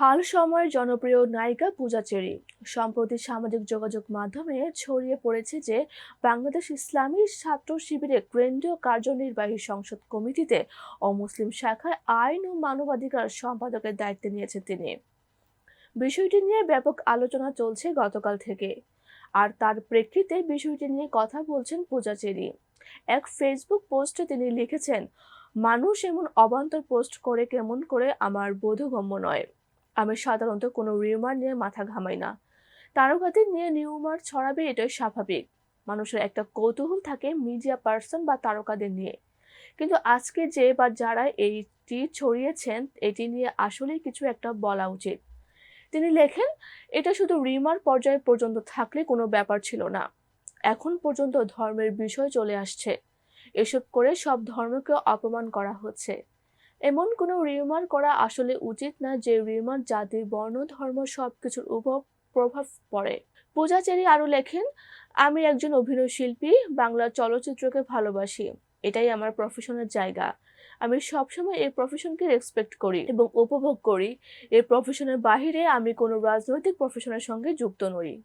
হাল সময়ের জনপ্রিয় নায়িকা পূজা চেরি। সম্প্রতি সামাজিক যোগাযোগ মাধ্যমে ছড়িয়ে পড়েছে যে, বাংলাদেশ ইসলামী ছাত্র শিবিরের কেন্দ্রীয় কার্যনির্বাহী সংসদ কমিটিতে অমুসলিম শাখায় আইন ও মানবাধিকার সম্পাদকের দায়িত্ব নিয়েছেন তিনি। বিষয়টি নিয়ে ব্যাপক আলোচনা চলছে গতকাল থেকে। আর তার প্রেক্ষিতে বিষয়টি নিয়ে কথা বলছেন পূজা চেরি। এক ফেসবুক পোস্টে তিনি লিখেছেন, মানুষ এমন অবান্তর পোস্ট করে কেমন করে আমার বোধগম্য নয়। আমি সাধারণত কোনো রিউমার নিয়ে মাথা ঘামাই না। তারকাদের নিয়ে নিউমার ছড়াবে এটাই স্বাভাবিক। মানুষের একটা কৌতূহল থাকে মিডিয়া পার্সন বা তারকাদের নিয়ে। কিন্তু আজকে যে বা যারা এইটি ছড়িয়েছেন, এটি নিয়ে আসলেই কিছু একটা বলা উচিত। তিনি লেখেন, এটা শুধু রিমার পর্যায় পর্যন্ত থাকলে কোনো ব্যাপার ছিল না। এখন পর্যন্ত ধর্মের বিষয় চলে আসছে। এসব করে সব ধর্মকে অপমান করা হচ্ছে। এমন কোনো রিউমার করা আসলে উচিত না যে রিউমার জাতি, বর্ণ, ধর্ম সব কিছুর উপর প্রভাব পড়ে। পূজাচারী আরও লেখেন, আমি একজন অভিনয় শিল্পী, বাংলা চলচ্চিত্রকে ভালোবাসি। এটাই আমার প্রফেশনের জায়গা। আমি সবসময় এই প্রফেশনকে রেসপেক্ট করি এবং উপভোগ করি। এই প্রফেশনের বাহিরে আমি কোনো রাজনৈতিক প্রফেশনের সঙ্গে যুক্ত নই।